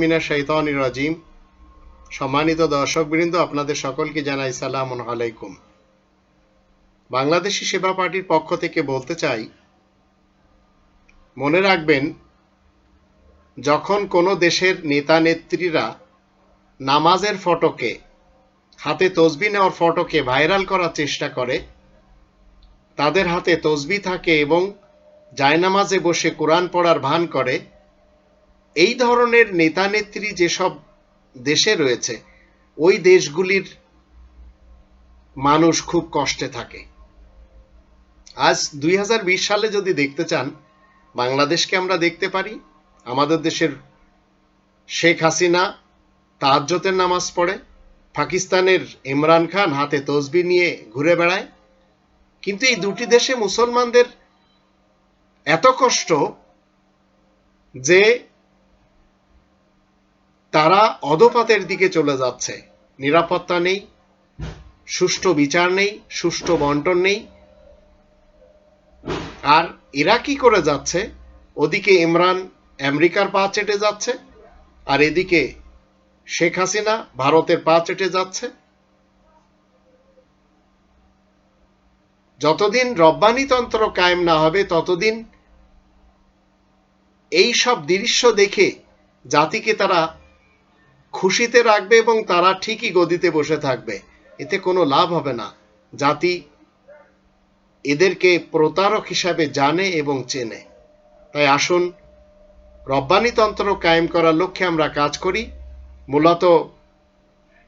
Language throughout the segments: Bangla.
মিনা শৈতান রাজিম। সম্মানিত দর্শকবৃন্দ, আপনাদের সকলকে জানাই সালাম আলাইকুম। বাংলাদেশি সেবা পার্টির পক্ষ থেকে বলতে চাই, মনে রাখবেন, যখন কোনো দেশের নেতা নেত্রীরা নামাজের ফটোকে, হাতে তসবি নেওয়ার ফটোকে ভাইরাল করার চেষ্টা করে, তাদের হাতে তসবি থাকে এবং জায়নামাজে বসে কোরআন পড়ার ভান করে এই ধরনের নেতা নেত্রী যেসব দেশে রয়েছে, ওই দেশগুলির মানুষ খুব কষ্টে থাকে। আজ দুই সালে যদি দেখতে চান, বাংলাদেশকে আমরা দেখতে পারি, আমাদের দেশের শেখ হাসিনা তাহাজ্জতের নামাজ পড়ে, পাকিস্তানের ইমরান খান হাতে তসবি নিয়ে ঘুরে বেড়ায়, কিন্তু এই দুটি দেশে মুসলমানদের এত কষ্ট যে তারা অধপাতের দিকে চলে যাচ্ছে। নিরাপত্তা নেই, সুষ্ঠু বিচার নেই, সুষ্ঠু বন্টন নেই। আর এরা কি করে যাচ্ছে? ওদিকে ইমরান আমেরিকার পা চেটে যাচ্ছে, আর এদিকে শেখ হাসিনা ভারতের পা চেটে যাচ্ছে। যতদিন রব্বানিতন্ত্র কায়েম না হবে, ততদিন এই সব দৃশ্য দেখে জাতিকে তারা খুশিতে রাখবে এবং তারা ঠিকই গদিতে বসে থাকবে। এতে কোনো লাভ হবে না। জাতি এদেরকে প্রতারক হিসাবে জানে এবং চেনে। তাই আসুন রব্বানিতন্ত্র কায়েম করার লক্ষ্যে আমরা কাজ করি। মূলত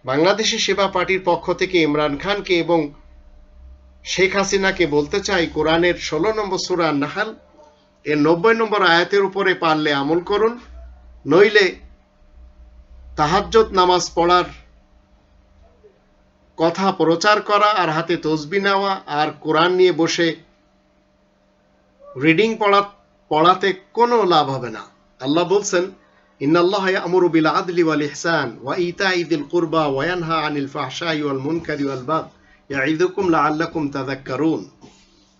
বাংলাদেশি সেবা পার্টির পক্ষ থেকে ইমরান খানকে এবং শেখ হাসিনাকে বলতে চাই, কোরআনের ষোলো নম্বর সুরা নাহাল। এর নব্বই নম্বর আয়াতের উপরে পারলে আমল করুন, নইলে তাহাজ্জত নামাজ পড়ার কথা প্রচার করা আর হাতে তসবি নেওয়া আর কোরআন নিয়ে বসে রিডিং পড়া, পড়াতে কোনো লাভ হবে না। আল্লাহ বলছেন, ইন্নাল্লাহ বিল আদলি ওয়াল ইহসান ওয়া কুরবা আনিল ফাহশাই ওয়াল মুনকারি ওয়াল বাগ ইয়াইদুকুম লাআল্লাকুম তাযাক্কারুন।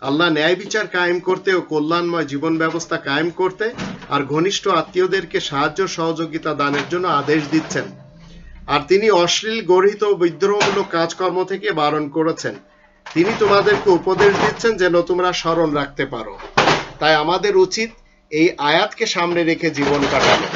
আল্লাহ ন্যায় বিচার কায়েম করতে ও কল্যাণময় জীবন ব্যবস্থা কায়েম করতে আর ঘনিষ্ঠ আত্মীয়দেরকে সাহায্য সহযোগিতা দানের জন্য আদেশ দিচ্ছেন। আর তিনি অশ্লীল, গর্হিত বিদ্রোহমূলক কাজকর্ম থেকে বারণ করেছেন। তিনি তোমাদেরকে উপদেশ দিচ্ছেন যেন তোমরা স্মরণ রাখতে পারো। তাই আমাদের উচিত এই আয়াতকে সামনে রেখে জীবন কাটানো।